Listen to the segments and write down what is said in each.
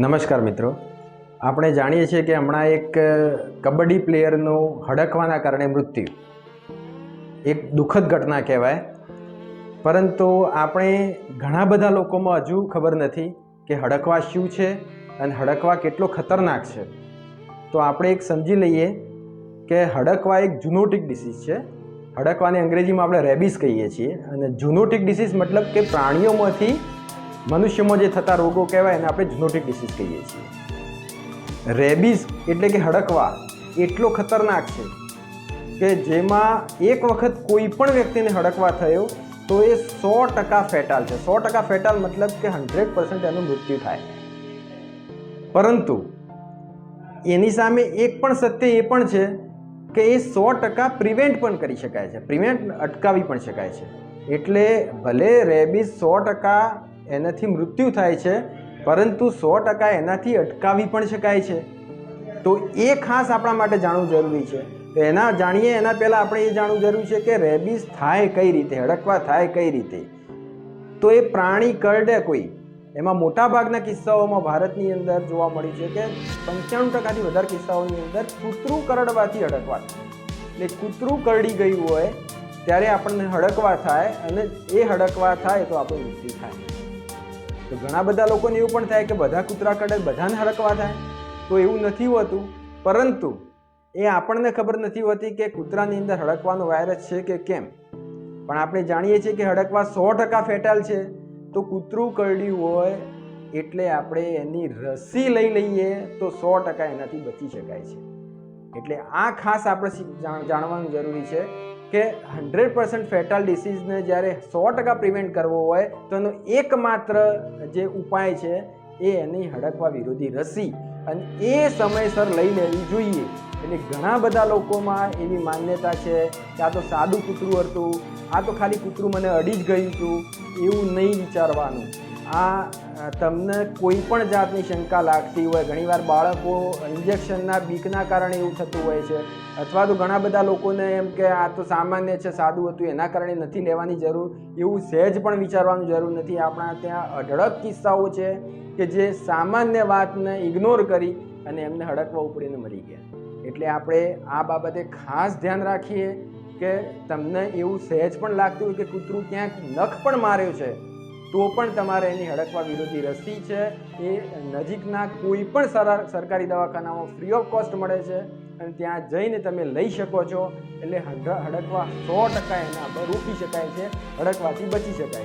નમસ્કાર મિત્રો. આપણે જાણીએ છીએ કે હમણાં એક કબડ્ડી પ્લેયરનું હડકવાના કારણે મૃત્યુ. એક દુઃખદ ઘટના કહેવાય. પરંતુ આપણે ઘણા બધા લોકોમાં હજુ ખબર નથી કે હડકવા શું છે અને હડકવા કેટલો ખતરનાક છે. તો આપણે એક સમજી લઈએ કે હડકવા એક જુનોટિક ડિસીઝ છે. હડકવાને અંગ્રેજીમાં આપણે રેબિસ કહીએ છીએ. અને જુનોટિક ડિસીઝ મતલબ કે પ્રાણીઓમાંથી મનુષ્યમાં જે થતા રોગો કહેવાય એને આપણે જુનોટિક ડિસીઝ કહીએ છીએ. રેબીઝ એટલે કે હડકવા એટલો ખતરનાક છે કે જેમાં એક વખત કોઈ પણ વ્યક્તિને હડકવા થયો તો એ સો ટકા ફેટાલ છે. સો ટકા ફેટાલ મતલબ કે હંડ્રેડ પર્સન્ટ એનું મૃત્યુ થાય. પરંતુ એની સામે એક પણ સત્ય એ પણ છે કે એ સો ટકા પ્રિવેન્ટ પણ કરી શકાય છે. પ્રિવેન્ટ અટકાવી પણ શકાય છે. એટલે ભલે રેબીઝ સો ટકા એનાથી મૃત્યુ થાય છે, પરંતુ સો ટકા એનાથી અટકાવી પણ શકાય છે. તો એ ખાસ આપણા માટે જાણવું જરૂરી છે. તો એના જાણીએ, એના પહેલાં આપણે એ જાણવું જરૂરી છે કે રેબિસ થાય કઈ રીતે, હડકવા થાય કઈ રીતે? તો એ પ્રાણી કરડે કોઈ. એમાં મોટાભાગના કિસ્સાઓમાં ભારતની અંદર જોવા મળ્યું છે કે પંચાણું ટકાથી વધારે કિસ્સાઓની અંદર કૂતરું કરડવાથી હડકવા એટલે કૂતરું કરડી ગયું હોય, ત્યારે આપણને હડકવા થાય અને એ હડકવા થાય તો આપણું મૃત્યુ થાય. તો ઘણા બધા લોકોને એવું પણ થાય કે બધા કૂતરા કરડે, બધાને હડકવા થાય. તો એવું નથી હોતું. પરંતુ એ આપણને ખબર નથી હોતી કે કૂતરાની અંદર હડકવાનો વાયરસ છે કે કેમ. પણ આપણે જાણીએ છીએ કે હડકવા સો ટકા ફેટાલ છે. તો કૂતરું કરડ્યું હોય એટલે આપણે એની રસી લઈ લઈએ તો સો ટકા એનાથી બચી શકાય છે. એટલે આ ખાસ આપણે જાણવાનું જરૂરી છે. કે હંડ્રેડ પર્સન્ટ ફેટલ ડિસીઝને જ્યારે સો ટકા પ્રિવેન્ટ કરવો હોય, તો એનો એકમાત્ર જે ઉપાય છે એ એની હડકવા વિરોધી રસી. અને એ સમયસર લઈ લેવી જોઈએ. એટલે ઘણા બધા લોકોમાં એવી માન્યતા છે કે આ તો સાદું કૂતરું હતું, આ તો ખાલી કૂતરું મને અડી જ ગયું હતું, એવું નહીં વિચારવાનું. આ તમને કોઈ પણ જાતની શંકા લાગતી હોય, ઘણીવાર બાળકો ઇન્જેક્શનના બીકના કારણે એવું થતું હોય છે, અથવા તો ઘણા બધા લોકોને એમ કે આ તો સામાન્ય છે, સાદું હતું, એના કારણે નથી લેવાની જરૂર, એવું સહેજ પણ વિચારવાનું જરૂર નથી. આપણા ત્યાં અઢળક કિસ્સાઓ છે કે જે સામાન્ય વાતને ઇગ્નોર કરી અને એમને હડકવા ઉપડીને મરી ગયા. એટલે આપણે આ બાબતે ખાસ ધ્યાન રાખીએ કે તમને એવું સહેજ પણ લાગતું હોય કે કૂતરું ક્યાંક નખ પણ માર્યો છે તો પણ તમારે એની હડકવા વિરોધી રસી છે. એ નજીકના કોઈ પણ સરા- સરકારી દવાખાનામાં ફ્રી ઓફ કોસ્ટ મળે છે અને ત્યાં જઈને તમે લઈ શકો છો. એટલે હડ- હડકવા સો ટકા એના પર રોકી શકાય છે, હડકવાથી બચી શકાય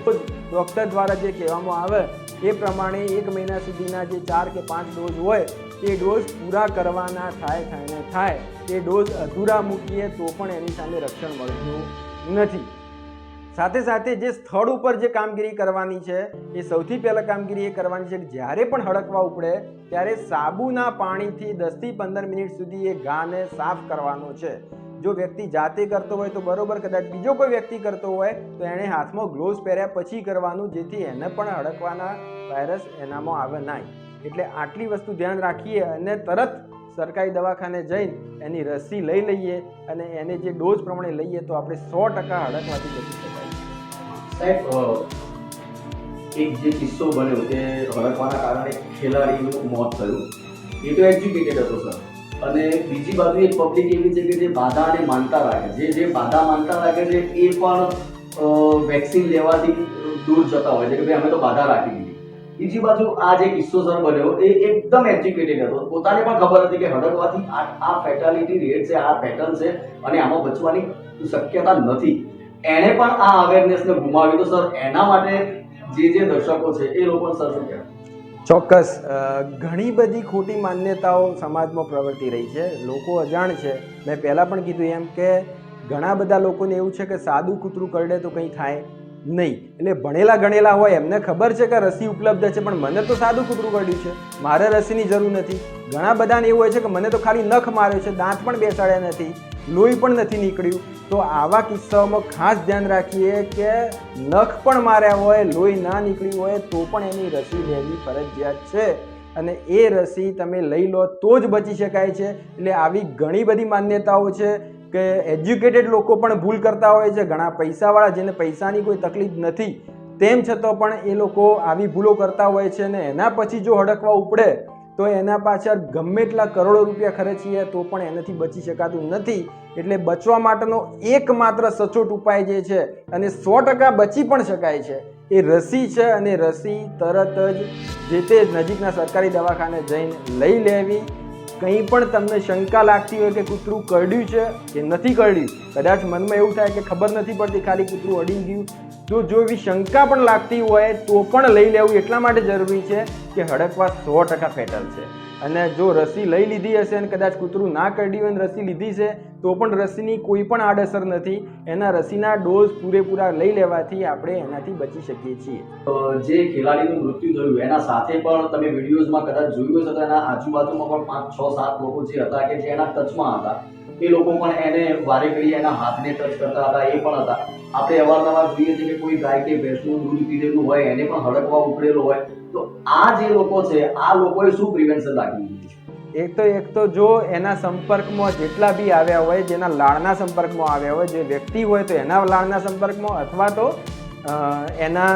ડૉક્ટર દ્વારા જે કહેવામાં આવે એ પ્રમાણે એક મહિના સુધીના જે ચાર કે પાંચ ડોઝ હોય, એ ડોઝ પૂરા કરવાના થાય થાય ને થાય. એ ડોઝ અધૂરા મૂકીએ તો પણ એની સામે રક્ષણ મળતું નથી. સાથે સાથે જે સ્થળ ઉપર જે કામગીરી કરવાની છે, એ સૌથી પહેલાં કામગીરી એ કરવાની છે જ્યારે પણ હડકવા ઉપડે, ત્યારે સાબુના પાણીથી દસથી પંદર મિનિટ સુધી એ ઘાને સાફ કરવાનો છે. જો વ્યક્તિ જાતે કરતો હોય તો બરોબર, કદાચ બીજો કોઈ વ્યક્તિ કરતો હોય, તો એણે હાથમાં ગ્લોવ્સ પહેર્યા પછી કરવાનું, જેથી એને પણ હડકવાના વાયરસ એનામાં આવે નહીં. એટલે આટલી વસ્તુ ધ્યાન રાખીએ અને તરત સરકારી દવાખાને જઈને એની રસી લઈ લઈએ અને એને જે ડોઝ પ્રમાણે લઈએ, તો આપણે સો ટકા હડકવાથી બચી શકાય સાહેબ એક જે કિસ્સો બન્યો તે હડકવાના કારણે ખેલાડીનું મોત થયું, એ તો એજ્યુકેટેડ હતો, સર. અને બીજી બાજુ એક પબ્લિક એવી છે કે જે બાધાને માનતા રાખે. છે જે બાધા માનતા રાખે છે, એ પણ વેક્સિન લેવાથી દૂર જતા હોય છે કે ભાઈ, અમે તો બાધા રાખી દીધી. બીજી બાજુ આ જે કિસ્સો, સર, બન્યો, એ એકદમ એજ્યુકેટેડ હતો. પોતાને પણ ખબર હતી કે હડકવાથી આ આ ફેટાલિટી રેટ છે, આ પેટર્ન છે, અને આમાં બચવાની શક્યતા નથી. એણે પણ આ અવેરનેસને ગુમાવી તો સર એના માટે જે જે દર્શકો છે, એ લોકો સર શું કહેવાય? ચોક્કસ. ઘણી બધી ખોટી માન્યતાઓ સમાજમાં પ્રવર્તી રહી છે. લોકો અજાણ છે. મેં પહેલાં પણ કીધું એમ કે ઘણા બધા લોકોને એવું છે કે સાદું કૂતરું કરડે તો કંઈ થાય નહીં. એટલે ભણેલા ગણેલા હોય, એમને ખબર છે કે રસી ઉપલબ્ધ છે, પણ મને તો સાદું કૂતરું કરડ્યું છે. મારે રસીની જરૂર નથી. ઘણા બધાને એવું હોય છે કે મને તો ખાલી નખ માર્યો છે, દાંત પણ બેસાડ્યા નથી. લોહી પણ નથી નીકળ્યું. તો આવા કિસ્સાઓમાં ખાસ ધ્યાન રાખીએ કે નખ પણ માર્યા હોય, લોહી ના નીકળ્યું હોય, તો પણ એની રસી લેવી ફરજિયાત છે. અને એ રસી તમે લઈ લો તો જ બચી શકાય છે. એટલે આવી ઘણી બધી માન્યતાઓ છે કે એજ્યુકેટેડ લોકો પણ ભૂલ કરતા હોય છે. ઘણા પૈસાવાળા જેને પૈસાની કોઈ તકલીફ નથી, તેમ છતાં પણ એ લોકો આવી ભૂલો કરતા હોય છે ને એના પછી જો હડકવા ઉપડે તો એના પાછળ ગમે એટલા કરોડો રૂપિયા ખર્ચીએ તો પણ એનાથી બચી શકાતું નથી. એટલે બચવા માટેનો એકમાત્ર સચોટ ઉપાય જે છે અને સો ટકા બચી પણ શકાય છે, એ રસી છે અને રસી તરત જ જે તે નજીકના સરકારી દવાખાને જઈને લઈ લેવી. કંઈ પણ તમને શંકા લાગતી હોય કે કૂતરું કરડ્યું છે કે નથી કરડ્યું, કદાચ મનમાં એવું થાય કે ખબર નથી પડતી, ખાલી કૂતરું અડી ગયું તો જો એવી શંકા પણ લાગતી હોય તો પણ લઈ લેવું એટલા માટે જરૂરી છે કે હડકવા સો ટકા ફેટલ છે. અને જો રસી લઈ લીધી હશે અને કદાચ કૂતરું ના કરડી હોય અને રસી લીધી છે, તો પણ રસીની કોઈ પણ આડઅસર નથી. એના રસીના ડોઝ પૂરેપૂરા લઈ લેવાથી આપણે એનાથી બચી શકીએ છીએ. જે ખેલાડીનું મૃત્યુ થયું, એના સાથે પણ તમે વિડીયોઝમાં કદાચ જોયું હશે તો એના આજુબાજુમાં પણ પાંચ, છ, સાત લોકો જે હતા કે જે એના ટચમાં હતા એ લોકો પણ એને વારે ઘડી એના હાથને ટચ કરતા હતા, એ પણ હતા. આપણે અવારનવાર જોઈએ છીએ કે કોઈ ગાય કે ભેંસનું દૂધ પીધેલું હોય, એને પણ હડકવા ઉપડેલો હોય, તો આ જે લોકો છે, આ લોકોએ શું પ્રિવેન્શન રાખ્યું છે? એક તો એક તો જો એના સંપર્કમાં જેટલા બી આવ્યા હોય, જેના લાળના સંપર્કમાં આવ્યા હોય, જે વ્યક્તિ હોય તો એના લાળના સંપર્કમાં અથવા તો એના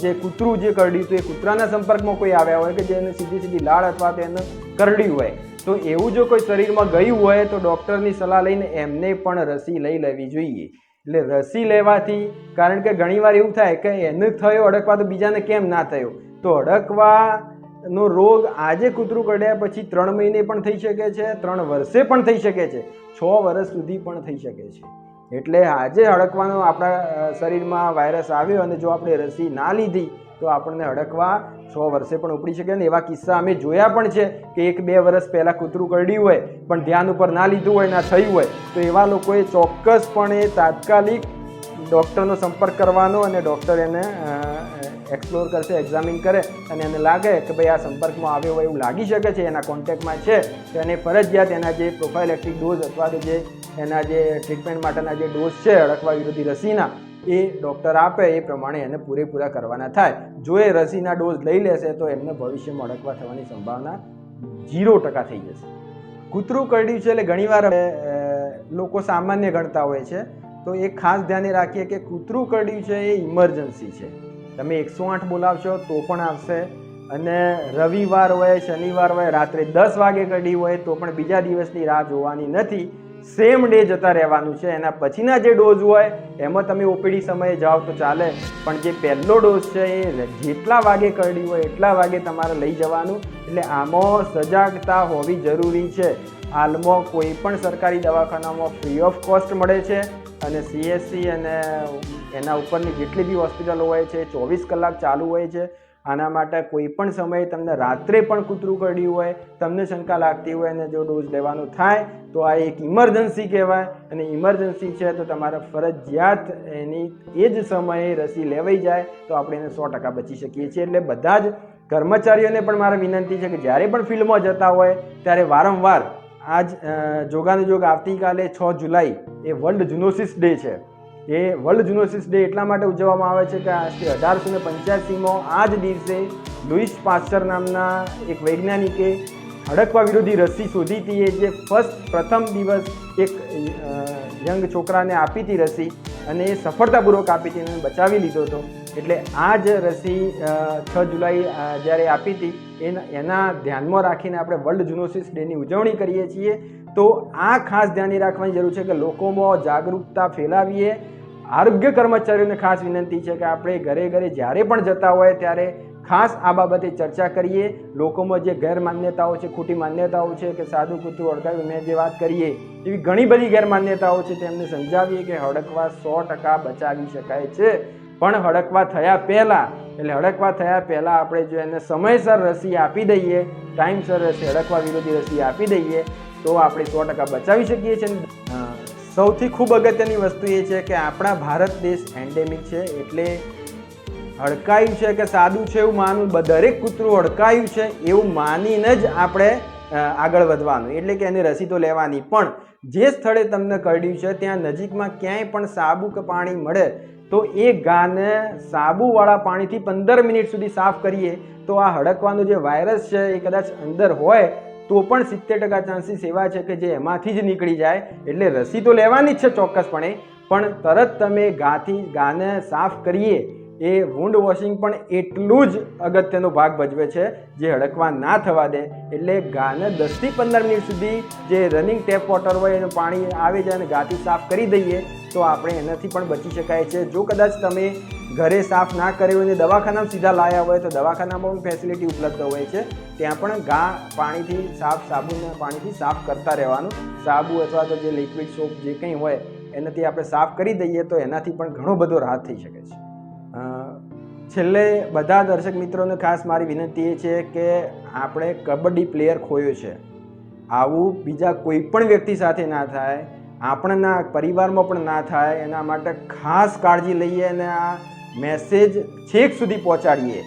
જે કૂતરું જે કરડ્યું હતું, એ કૂતરાના સંપર્કમાં કોઈ આવ્યા હોય કે જેને સીધી સીધી લાળ અથવા તો એને કરડ્યું હોય. તો એવું જો કોઈ શરીરમાં ગયું હોય તો ડૉક્ટરની સલાહ લઈને એમને પણ રસી લઈ લેવી જોઈએ. એટલે રસી લેવાથી કારણ કે ઘણીવાર એવું થાય કે એને થયો, અડકવા તો બીજાને કેમ ના થયો? તો અડકવાનો રોગ આજે કૂતરું કઢ્યા પછી ત્રણ મહિને પણ થઈ શકે છે, ત્રણ વર્ષે પણ થઈ શકે છે, છ વર્ષ સુધી પણ થઈ શકે છે. એટલે આજે અડકવાનો આપણા શરીરમાં વાયરસ આવ્યો અને જો આપણે રસી ના લીધી, તો આપણને હડકવા છ વર્ષે પણ ઉપડી શકે ને એવા કિસ્સા અમે જોયા પણ છે કે એક બે વર્ષ પહેલાં કૂતરું કરડ્યું હોય, પણ ધ્યાન ઉપર ના લીધું હોય, ના થયું હોય, તો એવા લોકોએ ચોક્કસપણે તાત્કાલિક ડૉક્ટરનો સંપર્ક કરવાનો અને ડૉક્ટર એને એક્સપ્લોર કરશે એક્ઝામિન કરે અને એને લાગે કે ભાઈ આ સંપર્કમાં આવ્યો હોય એવું લાગી શકે છે, એના કોન્ટેક્ટમાં છે, તો એને ફરજિયાત એના જે પ્રોફાઇલેક્ટિક ડોઝ અથવા તો જે એના જે ટ્રીટમેન્ટ માટેના જે ડોઝ છે, અડકવા વિરોધી રસીના, એ ડૉક્ટર આપે, એ પ્રમાણે એને પૂરેપૂરા કરવાના થાય. જો એ રસીના ડોઝ લઈ લેશે તો એમને ભવિષ્યમાં અડકવા થવાની સંભાવના ઝીરો ટકા થઈ જશે. કૂતરું કરડ્યું છે એટલે ઘણીવાર લોકો સામાન્ય ગણતા હોય છે. તો એ ખાસ ધ્યાને રાખીએ કે કૂતરું કરડ્યું છે એ ઇમરજન્સી છે. તમે એકસો આઠ બોલાવશો તો પણ આવશે. અને રવિવાર હોય, શનિવાર હોય, રાત્રે દસ વાગે કરડી હોય તો પણ બીજા દિવસની રાહ જોવાની નથી. સેમ ડે જતા રહેવાનું છે. એના પછીના જે ડોઝ હોય, એમાં તમે ઓપીડી સમયે જાઓ તો ચાલે. પણ જે પહેલો ડોઝ છે, એ જેટલા વાગે કરડી હોય, એટલા વાગે તમારે લઈ જવાનું. એટલે આમાં સજાગતા હોવી જરૂરી છે. હાલમાં કોઈ પણ સરકારી દવાખાનામાં ફ્રી ઓફ કોસ્ટ મળે છે અને સીએસસી અને એના ઉપરની જેટલી બી હોસ્પિટલો હોય છે, ચોવીસ કલાક ચાલુ હોય છે. આના માટે કોઈ પણ સમયે તમને રાત્રે પણ કૂતરું કરડ્યું હોય, તમને શંકા લાગતી હોય અને જો ડોઝ લેવાનો થાય તો આ એક ઇમરજન્સી કહેવાય. અને ઇમરજન્સી છે તો તમારે ફરજિયાત એની એ જ સમયે રસી લેવાઈ જાય તો આપણે એને સો ટકા બચી શકીએ છીએ. એટલે બધા જ કર્મચારીઓને પણ મારા વિનંતી છે કે જ્યારે પણ ફિલ્ડમાં જતા હોય, ત્યારે વારંવાર આજ જોગાનુજોગ જોગ આવતીકાલે છ જુલાઈ એ વર્લ્ડ જુનોસિસ ડે છે. એ વર્લ્ડ જુનોસિસ ડે એટલા માટે ઉજવવામાં આવે છે કે આજથી અઢારસો ને પંચ્યાસીમાં આ જ દિવસે લુઈસ પાસ્ચર નામના એક વૈજ્ઞાનિકે હડકવા વિરોધી રસી શોધી હતી. એ જે ફર્સ્ટ પ્રથમ દિવસ એક યંગ છોકરાને આપી હતી રસી અને એ સફળતાપૂર્વક આપી હતી અને બચાવી લીધો હતો. એટલે આ જ રસી છ જુલાઈ જ્યારે આપી હતી, એના એના ધ્યાનમાં રાખીને આપણે વર્લ્ડ જુનોસિસ ડેની ઉજવણી કરીએ છીએ. તો આ ખાસ ધ્યાને રાખવાની જરૂર છે કે લોકોમાં જાગૃતતા ફેલાવીએ. આરોગ્ય કર્મચારીઓને ખાસ વિનંતી છે કે આપણે ઘરે ઘરે જ્યારે પણ જતા હોય ત્યારે ખાસ આ બાબતે ચર્ચા કરીએ. લોકોમાં જે ગેરમાન્યતાઓ છે, ખોટી માન્યતાઓ છે કે સાદું કૂતરું અડકાવ્યું, મેં જે વાત કરીએ, એવી ઘણી બધી ગેરમાન્યતાઓ છે તેમને સમજાવીએ કે હડકવા સો ટકા બચાવી શકાય છે. પણ હડકવા થયા પહેલાં, એટલે હડકવા થયા પહેલાં આપણે જો એને સમયસર રસી આપી દઈએ, ટાઈમસર રસી, હડકવા વિરોધી રસી આપી દઈએ, તો આપણે સો ટકા બચાવી શકીએ છીએ. સૌથી ખૂબ અગત્યની વસ્તુ એ છે કે આપણા ભારત દેશ એન્ડેમિક છે, એટલે હડકાયું છે કે સાદું છે એવું માનવું? દરેક કૂતરું હડકાયું છે એવું માનીને જ આપણે આગળ વધવાનું. એટલે કે એની રસી તો લેવાની. પણ જે સ્થળે તમને કરડ્યું છે, ત્યાં નજીકમાં ક્યાંય પણ સાબુ કે પાણી મળે, તો એ ગાને સાબુવાળા પાણીથી પંદર મિનિટ સુધી સાફ કરીએ. તો આ હડકવાનો જે વાયરસ છે એ કદાચ અંદર હોય, તો પણ સિત્તેર ટકા ચાન્સીસ એવા છે કે જે એમાંથી જ નીકળી જાય. એટલે રસી તો લેવાની જ છે ચોક્કસપણે. પણ તરત તમે ગાથી, ગાને સાફ કરીએ એ વુન્ડ વોશિંગ પણ એટલું જ અગત્યનો ભાગ ભજવે છે, જે હડકવા ના થવા દે, એટલે ગાને દસથી પંદર મિનિટ સુધી જે રનિંગ ટેપ વોટર હોય એનું પાણી આવે છે અને ગાથી સાફ કરી દઈએ, તો આપણે એનાથી પણ બચી શકાય છે. જો કદાચ તમે ઘરે સાફ ના કર્યું અને દવાખાનામાં સીધા લાયા હોય, તો દવાખાનામાં પણ ફેસિલિટી ઉપલબ્ધ હોય છે. ત્યાં પણ ઘા પાણીથી સાફ, સાબુના પાણીથી સાફ કરતા રહેવાનું. સાબુ અથવા તો જે લિક્વિડ સોપ જે કંઈ હોય, એનાથી આપણે સાફ કરી દઈએ, તો એનાથી પણ ઘણો બધો રાહત થઈ શકે છે. છેલ્લે બધા દર્શક મિત્રોને ખાસ મારી વિનંતી એ છે કે આપણે કબડ્ડી પ્લેયર ખોયો છે. આવું બીજા કોઈ પણ વ્યક્તિ સાથે ના થાય, આપણના પરિવારમાં પણ ના થાય, એના માટે ખાસ કાળજી લઈએ અને આ મેસેજ છેક સુધી પહોંચાડીએ.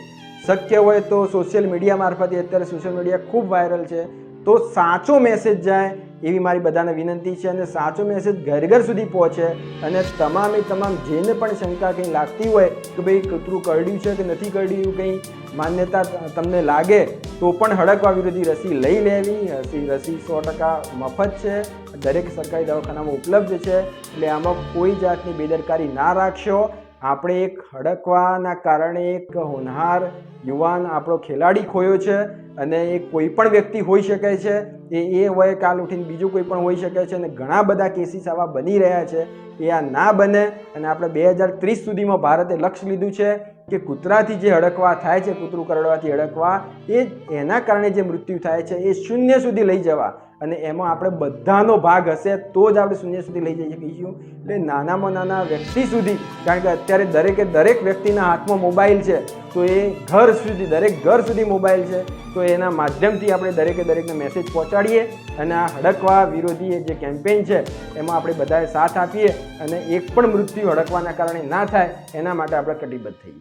શક્ય હોય તો સોશિયલ મીડિયા મારફતે, અત્યારે સોશિયલ મીડિયા ખૂબ વાયરલ છે, તો સાચો મેસેજ જાય એવી મારી બધાને વિનંતી છે અને સાચો મેસેજ ઘર ઘર સુધી પહોંચે અને તમામે તમામ જેને પણ શંકા કંઈ લાગતી હોય કે ભાઈ કૂતરું કરડ્યું છે કે નથી કરડ્યું કંઈ માન્યતા તમને લાગે, તો પણ હડકવા વિરોધી રસી લઈ લેવી. રસી રસી સો ટકા મફત છે. દરેક સરકારી દવાખાનામાં ઉપલબ્ધ છે. એટલે આમાં કોઈ જાતની બેદરકારી ના રાખશો. આપણે એક હડકવાના કારણે એક હોનહાર યુવાન આપણો ખેલાડી ખોયો છે અને એ કોઈ પણ વ્યક્તિ હોઈ શકે છે. એ એ હોય કાલ ઉઠીને બીજું કોઈ પણ હોઈ શકે છે અને ઘણા બધા કેસીસ આવા બની રહ્યા છે. એ આ ના બને અને આપણે બે હજાર ત્રીસ સુધીમાં ભારતે લક્ષ્ય લીધું છે. કે કૂતરાથી જે હડકવા થાય છે, કૂતરું કરડવાથી હડકવા, એ એના કારણે જે મૃત્યુ થાય છે, એ શૂન્ય સુધી લઈ જવા. અને એમાં આપણે બધાનો ભાગ હશે, તો જ આપણે શૂન્ય સુધી લઈ જઈ શકીશું. એટલે નાનામાં નાના વ્યક્તિ સુધી, કારણ કે અત્યારે દરેકે દરેક વ્યક્તિના હાથમાં મોબાઈલ છે, તો એ ઘર સુધી, દરેક ઘર સુધી મોબાઈલ છે, તો એના માધ્યમથી આપણે દરેકે દરેકને મેસેજ પહોંચાડીએ અને આ હડકવા વિરોધી જે કેમ્પેઇન છે, એમાં આપણે બધાએ સાથ આપીએ અને એક પણ મૃત્યુ હડકવાના કારણે ના થાય, એના માટે આપણે કટિબદ્ધ થઈએ.